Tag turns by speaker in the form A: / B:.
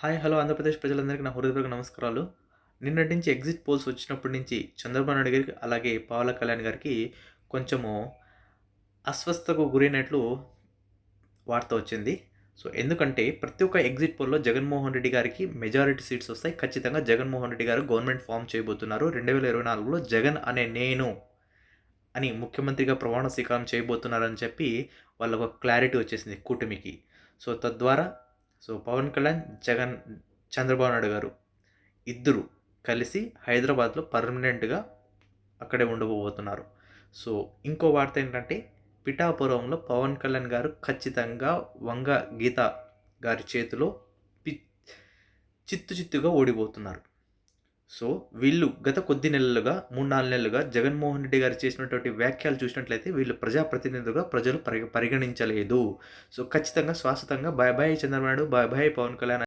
A: Hi hello Andhra Pradesh ప్రజలందరికీ నా హృదయపూర్వక నమస్కారాలు. నిన్నటి నుంచి ఎగ్జిట్ పోల్స్ వచ్చినప్పటి నుంచి చంద్రబాబు నాయుడు గారికి అలాగే పవన్ కళ్యాణ్ గారికి కొంచెము అస్వస్థకు గురైనట్లు వార్త వచ్చింది. సో ఎందుకంటే ప్రతి ఒక్క ఎగ్జిట్ పోల్లో జగన్మోహన్ రెడ్డి గారికి మెజారిటీ సీట్స్ వస్తాయి. ఖచ్చితంగా జగన్మోహన్ రెడ్డి గారు గవర్నమెంట్ ఫామ్ చేయబోతున్నారు. రెండు వేల ఇరవై నాలుగులో జగన్ అనే నేను అని ముఖ్యమంత్రిగా ప్రమాణ స్వీకారం చేయబోతున్నారని చెప్పి వాళ్ళకు ఒక క్లారిటీ వచ్చేసింది కూటమికి. సో తద్వారా సో పవన్ కళ్యాణ్ జగన్ చంద్రబాబు నాయుడు గారు ఇద్దరు కలిసి హైదరాబాద్లో పర్మనెంట్గా అక్కడే ఉండబోతున్నారు. సో ఇంకో వార్త ఏంటంటే పిఠాపురంలో పవన్ కళ్యాణ్ గారు ఖచ్చితంగా వంగ గీత గారి చేతిలో పి చిత్తు చిత్తుగా ఓడిపోతున్నారు. సో వీళ్ళు గత కొద్ది నెలలుగా మూడు నాలుగు నెలలుగా జగన్మోహన్ రెడ్డి గారు చేసినటువంటి వ్యాఖ్యలు చూసినట్లయితే వీళ్ళు ప్రజాప్రతినిధులుగా ప్రజలు పరిగ పరిగణించలేదు. సో ఖచ్చితంగా శాశ్వతంగా bye bye Chandrababu bye bye Pawan Kalyan